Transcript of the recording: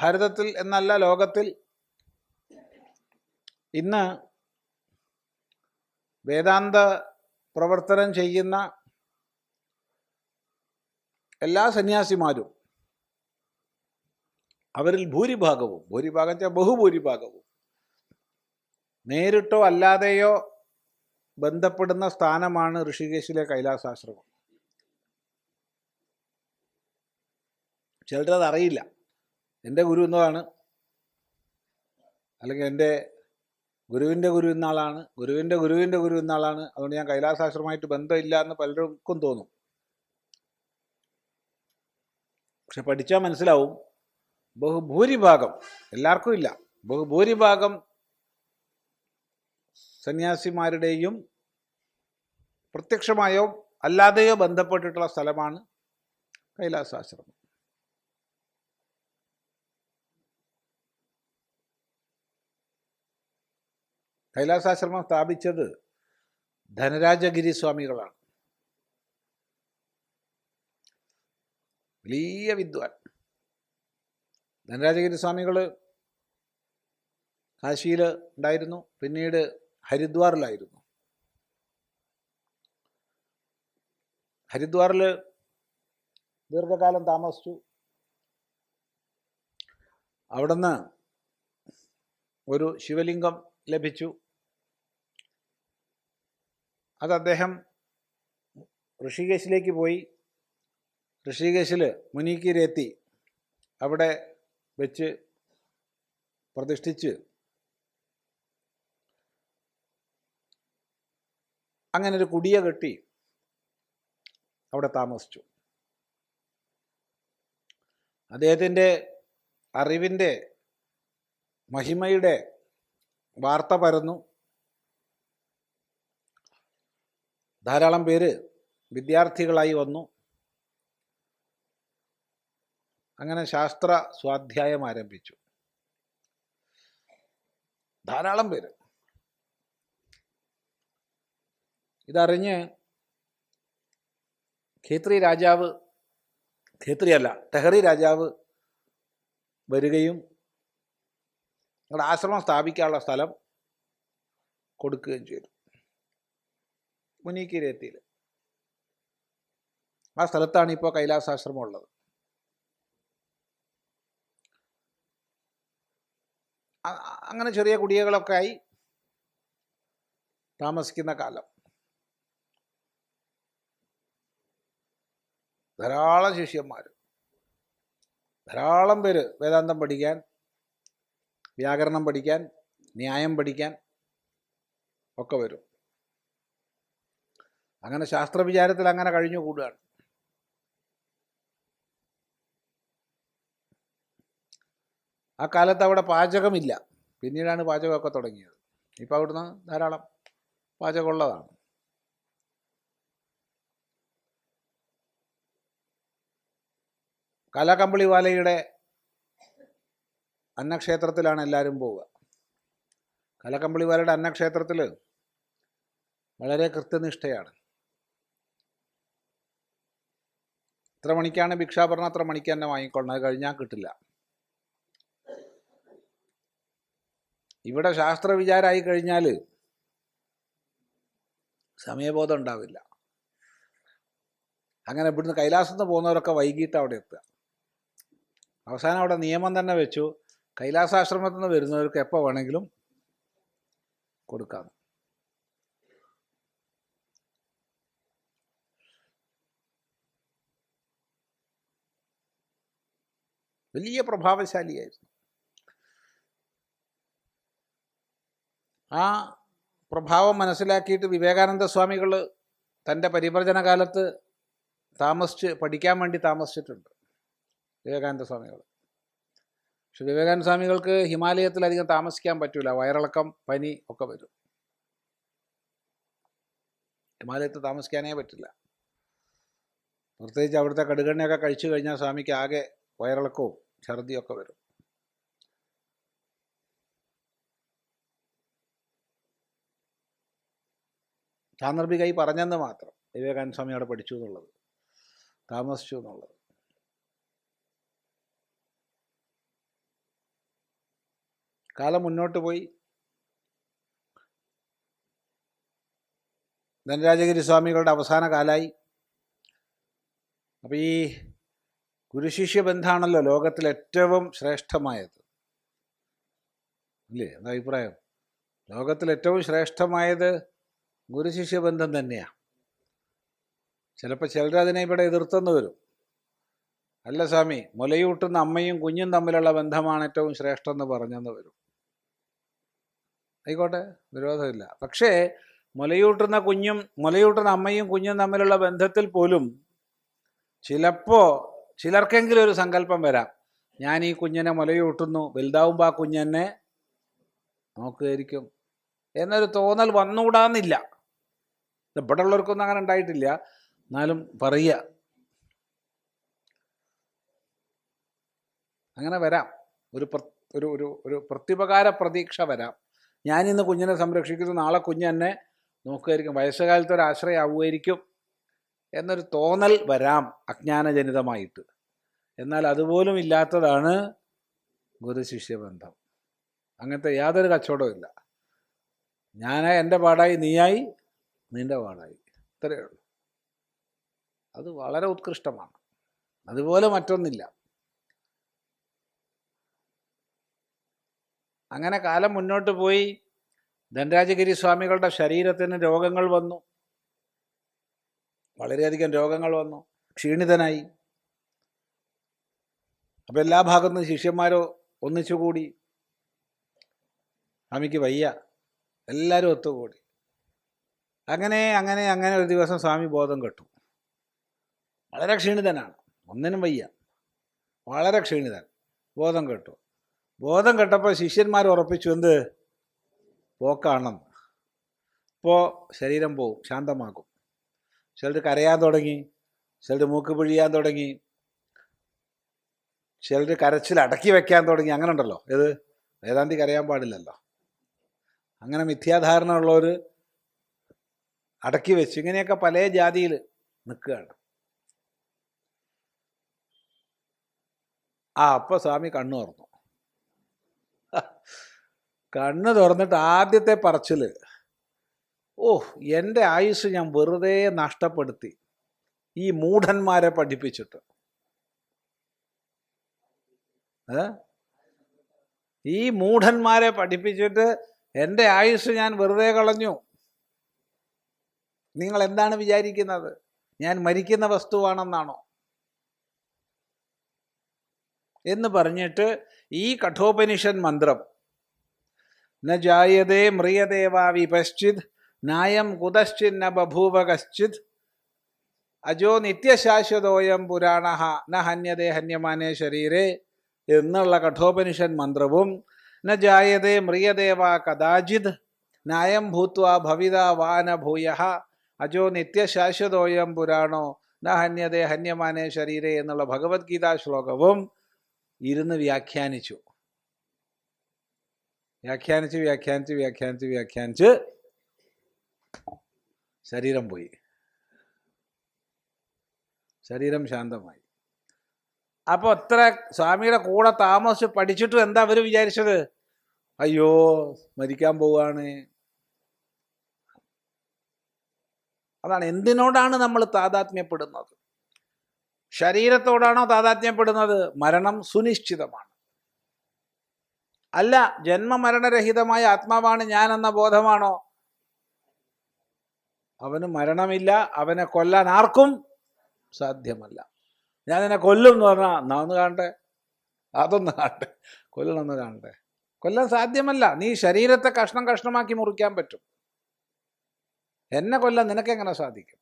ഭാരതത്തിൽ എന്നല്ല ലോകത്തിൽ ഇന്ന് വേദാന്ത പ്രവർത്തനം ചെയ്യുന്ന എല്ലാ സന്യാസിമാരും അവരിൽ ഭൂരിഭാഗവും ഭൂരിഭാഗം വെച്ചാൽ ബഹുഭൂരിഭാഗവും നേരിട്ടോ അല്ലാതെയോ ബന്ധപ്പെടുന്ന സ്ഥാനമാണ് ഋഷികേശിലെ കൈലാസാശ്രമം. ചിലരത് അറിയില്ല. എന്റെ ഗുരു എന്നതാണ്. അല്ലെങ്കിൽ എന്റെ ഗുരുവിന്റെ ഗുരു എന്നാളാണ്. ഗുരുവിന്റെ ഗുരുവിന്റെ ഗുരു എന്നാളാണ്. അതുകൊണ്ട് ഞാൻ കൈലാസാശ്രമമായിട്ട് ബന്ധമില്ല എന്ന് പലർക്കും തോന്നും. പക്ഷെ പഠിച്ചാൽ മനസ്സിലാവും. ബഹുഭൂരിഭാഗം എല്ലാവർക്കും ഇല്ല. ബഹുഭൂരിഭാഗം സന്യാസിമാരുടെയും പ്രത്യക്ഷമായോ അല്ലാതെയോ ബന്ധപ്പെട്ടിട്ടുള്ള സ്ഥലമാണ് കൈലാസാശ്രമം കൈലാസാശ്രമം സ്ഥാപിച്ചത് ധനരാജഗിരി സ്വാമികളാണ് വലിയ വിദ്വാൻ. ധനരാജഗിരി സ്വാമികൾ കാശിയിൽ ഉണ്ടായിരുന്നു പിന്നീട് ഹരിദ്വാറിലായിരുന്നു. ഹരിദ്വാറിൽ ദീർഘകാലം താമസിച്ചു. അവിടുന്ന് ഒരു ശിവലിംഗം ലഭിച്ചു. അത് അദ്ദേഹം ഋഷികേശിലേക്ക് പോയി. ഋഷികേശിൽ മുനീക്കിരെത്തി അവിടെ വെച്ച് പ്രതിഷ്ഠിച്ച്. അങ്ങനെ ഒരു കുടിയ കെട്ടി അവിടെ താമസിച്ചു. അദ്ദേഹത്തിന്റെ അറിവിന്റെ മഹിമയുടെ വാർത്ത പരന്നു. ധാരാളം പേര് വിദ്യാർത്ഥികളായി വന്നു. അങ്ങനെ ശാസ്ത്ര സ്വാധ്യായം ആരംഭിച്ചു. ധാരാളം പേര്. ഇതറിഞ്ഞ് ഖേത്രി രാജാവ് ഖേത്രി അല്ല ടെഹറി രാജാവ് വരികയും നിങ്ങളുടെ ആശ്രമം സ്ഥാപിക്കാനുള്ള സ്ഥലം കൊടുക്കുകയും ചെയ്തു. മുനീക്കിരത്തിയിൽ ആ സ്ഥലത്താണ് ഇപ്പോൾ കൈലാസാശ്രമം ഉള്ളത്. അങ്ങനെ ചെറിയ കുടികളൊക്കെ ആയി താമസിക്കുന്ന കാലം. ധാരാളം ശിഷ്യന്മാർ ധാരാളം പേര് വേദാന്തം പഠിക്കാൻ വ്യാകരണം പഠിക്കാൻ ന്യായം പഠിക്കാൻ ഒക്കെ വരും. അങ്ങനെ ശാസ്ത്രവിചാരത്തിൽ അങ്ങനെ കഴിഞ്ഞു കൂടുകയാണ്. ആ കാലത്ത് അവിടെ പാചകമില്ല. പിന്നീടാണ് പാചകമൊക്കെ തുടങ്ങിയത്. ഇപ്പം അവിടുന്ന് ധാരാളം പാചകമുള്ളതാണ് കലാകമ്പിളിവാലയുടെ അന്നക്ഷേത്രത്തിലാണ് എല്ലാവരും പോവുക. കലക്കമ്പളിവാരുടെ അന്നക്ഷേത്രത്തിൽ വളരെ കൃത്യനിഷ്ഠയാണ്. ഇത്ര മണിക്കാണ് ഭിക്ഷാഭരണം അത്ര മണിക്ക് തന്നെ വാങ്ങിക്കൊള്ളണം. അത് കഴിഞ്ഞാൽ കിട്ടില്ല. ഇവിടെ ശാസ്ത്ര വിചാരമായി കഴിഞ്ഞാൽ സമയബോധം ഉണ്ടാവില്ല. അങ്ങനെ ഇവിടുന്ന് കൈലാസത്ത് പോകുന്നവരൊക്കെ വൈകിട്ട് അവിടെ എത്തുക. അവസാനം അവിടെ നിയമം തന്നെ വെച്ചു. കൈലാസാശ്രമത്തിൽ നിന്ന് വരുന്നവർക്ക് എപ്പോൾ വേണമെങ്കിലും കൊടുക്കാം. വലിയ പ്രഭാവശാലിയായിരുന്നു. ആ പ്രഭാവം മനസ്സിലാക്കിയിട്ട് വിവേകാനന്ദ സ്വാമികൾ തന്റെ പരിവർജന കാലത്ത് താമസിച്ച് പഠിക്കാൻ വേണ്ടി താമസിച്ചിട്ടുണ്ട് വിവേകാനന്ദ സ്വാമികൾ പക്ഷെ വിവേകാനന്ദ സ്വാമികൾക്ക് ഹിമാലയത്തിൽ അധികം താമസിക്കാൻ പറ്റൂല. വയറിളക്കം പനി ഒക്കെ വരും. ഹിമാലയത്തിൽ താമസിക്കാനേ പറ്റില്ല. പ്രത്യേകിച്ച് അവിടുത്തെ കടുകണ്ണയൊക്കെ കഴിച്ചു കഴിഞ്ഞാൽ സ്വാമിക്ക് ആകെ വയറിളക്കവും ഛർദിയൊക്കെ വരും. സാന്ദർഭികമായി പറഞ്ഞെന്ന് മാത്രം വിവേകാനന്ദ സ്വാമി അവിടെ പഠിച്ചു എന്നുള്ളത് താമസിച്ചു എന്നുള്ളത്. കാലം മുന്നോട്ട് പോയി. ധനരാജഗിരി സ്വാമികളുടെ അവസാന കാലായി. അപ്പോൾ ഈ ഗുരുശിഷ്യ ബന്ധമാണല്ലോ ലോകത്തിൽ ഏറ്റവും ശ്രേഷ്ഠമായത്. ഇല്ലേ എന്താ അഭിപ്രായം? ലോകത്തിൽ ഏറ്റവും ശ്രേഷ്ഠമായത് ഗുരുശിഷ്യ ബന്ധം തന്നെയാണ് ചിലപ്പോൾ ചിലരതിനെ ഇവിടെ എതിർത്തെന്ന് വരും. അല്ല സ്വാമി മുലയൂട്ടുന്ന അമ്മയും കുഞ്ഞും തമ്മിലുള്ള ബന്ധമാണ് ഏറ്റവും ശ്രേഷ്ഠം എന്ന് പറഞ്ഞെന്ന് വരും. ആയിക്കോട്ടെ വിരോധമില്ല. പക്ഷേ മുലയൂട്ടുന്ന കുഞ്ഞും മുലയൂട്ടുന്ന അമ്മയും കുഞ്ഞും തമ്മിലുള്ള ബന്ധത്തിൽ പോലും ചിലപ്പോൾ ചിലർക്കെങ്കിലും ഒരു സങ്കല്പം വരാം. ഞാൻ ഈ കുഞ്ഞിനെ മുലയൂട്ടുന്നു വലുതാവുമ്പോൾ ആ കുഞ്ഞെന്നെ നോക്കുകയായിരിക്കും എന്നൊരു തോന്നൽ വന്നുകൂടാന്നില്ല. ഇവിടെ ഉള്ളവർക്കൊന്നും അങ്ങനെ ഉണ്ടായിട്ടില്ല. എന്നാലും പറയുക. അങ്ങനെ വരാം. ഒരു ഒരു ഒരു ഒരു പ്രത്യുപകാര പ്രതീക്ഷ വരാം. ഞാനിന്ന് കുഞ്ഞിനെ സംരക്ഷിക്കുന്നു നാളെ കുഞ്ഞ് എന്നെ നോക്കുമായിരിക്കും വയസ്സുകാലത്ത് ഒരു ആശ്രയമാവുമായിരിക്കും എന്നൊരു തോന്നൽ വരാം അജ്ഞാനജനിതമായിട്ട്. എന്നാൽ അതുപോലും ഇല്ലാത്തതാണ് ഗുരുശിഷ്യ ബന്ധം അങ്ങനത്തെ യാതൊരു കച്ചവടവും ഇല്ല. ഞാൻ എന്റെ പാടായി നീയായി നിന്റെ പാടായി. ഇത്രയേ ഉള്ളൂ. അത് വളരെ ഉത്കൃഷ്ടമാണ്. അതുപോലെ മറ്റൊന്നില്ല. അങ്ങനെ കാലം മുന്നോട്ട് പോയി. ധനരാജഗിരി സ്വാമികളുടെ ശരീരത്തിന് രോഗങ്ങൾ വന്നു. വളരെയധികം രോഗങ്ങൾ വന്നു. ക്ഷീണിതനായി. അപ്പം എല്ലാ ഭാഗത്തു നിന്ന് ശിഷ്യന്മാരോ ഒന്നിച്ചുകൂടി. സ്വാമിക്ക് വയ്യ. എല്ലാവരും ഒത്തുകൂടി. അങ്ങനെ അങ്ങനെ അങ്ങനെ ഒരു ദിവസം സ്വാമി ബോധം കെട്ടു. വളരെ ക്ഷീണിതനാണ്. ഒന്നിനും വയ്യ. വളരെ ക്ഷീണിതൻ. ബോധം കെട്ടു. ബോധം കെട്ടപ്പോൾ ശിഷ്യന്മാർ ഉറപ്പിച്ചു എന്ത്? പോക്കാണെന്ന് അപ്പോൾ ശരീരം പോവും ശാന്തമാക്കും ചിലർ കരയാൻ തുടങ്ങി ചിലർ മൂക്ക് പിഴിയാൻ തുടങ്ങി ചിലർ കരച്ചിൽ അടക്കി വെക്കാൻ തുടങ്ങി. അങ്ങനെ ഉണ്ടല്ലോ ഇത് വേദാന്തി കരയാൻ പാടില്ലല്ലോ. അങ്ങനെ മിഥ്യാധാരണ ഉള്ളവർ അടക്കി വെച്ച് ഇങ്ങനെയൊക്കെ പല ജാതിയിൽ നിൽക്കുകയാണ്. ആ അപ്പോൾ സ്വാമി കണ്ണു തുറന്നു കണ്ണ് തുറന്നിട്ട് ആദ്യത്തെ പറച്ചിൽ ഓ എന്റെ ആയുസ് ഞാൻ വെറുതെ നഷ്ടപ്പെടുത്തി. ഈ മൂഢന്മാരെ പഠിപ്പിച്ചിട്ട്? ഈ മൂഢന്മാരെ പഠിപ്പിച്ചിട്ട് എന്റെ ആയുസ് ഞാൻ വെറുതെ കളഞ്ഞു. നിങ്ങൾ എന്താണ് വിചാരിക്കുന്നത്? ഞാൻ മരിക്കുന്ന വസ്തുവാണെന്നാണോ? എന്ന് പറഞ്ഞിട്ട് ഈ കഠോപനിഷൻ മന്ത്രം. ന ജായതേ മ്രിയദേവാ വിപശ്ചിത് നായം കുതശ്ചിത് ന ബഭൂവ കശ്ചിത് അജോ നിത്യശാശ്വതോയം പുരാണ ന ഹന്യതേ ഹന്യമാനേ ശരീരേ എന്നുള്ള കഠോപനിഷൻ മന്ത്രവും ന ജായതേ മ്രിയദേവാ കദാചിത് നായം ഭൂത്വാ ഭവിത വാന ഭൂയ അജോ നിത്യശാശ്വതോയം പുരാണോ ന ഹന്യതേ ഹന്യമാനേ ശരീരേ എന്നുള്ള ഭഗവത്ഗീതാ ശ്ലോകവും ഇരുന്ന് വ്യാഖ്യാനിച്ചു. വ്യാഖ്യാനിച്ച് വ്യാഖ്യാനിച്ച് വ്യാഖ്യാനിച്ച് വ്യാഖ്യാനിച്ച് ശരീരം പോയി. ശരീരം ശാന്തമായി. അപ്പോൾ അത്ര സ്വാമിയുടെ കൂടെ താമസിച്ച് പഠിച്ചിട്ടും എന്താ അവർ വിചാരിച്ചത്? അയ്യോ മരിക്കാൻ പോവുകയാണ് അതാണ് എന്തിനോടാണ് നമ്മൾ താതാത്മ്യപ്പെടുന്നത്? ശരീരത്തോടാണോ താതാത്മ്യപ്പെടുന്നത്? മരണം സുനിശ്ചിതമാണ്. അല്ല ജന്മമരണരഹിതമായ ആത്മാവാണ് ഞാൻ എന്ന ബോധമാണോ? അവന് മരണമില്ല അവനെ കൊല്ലാൻ ആർക്കും സാധ്യമല്ല. ഞാൻ എന്നെ കൊല്ലും എന്ന് പറഞ്ഞാൽ എന്നാ ഒന്ന് കാണട്ടെ അതൊന്ന് കാണട്ടെ കൊല്ലണമെന്ന് കാണട്ടെ. കൊല്ലാൻ സാധ്യമല്ല. നീ ശരീരത്തെ കഷ്ണം കഷ്ണമാക്കി മുറിക്കാൻ പറ്റും. എന്നെ കൊല്ലാൻ നിനക്കെങ്ങനെ സാധിക്കും?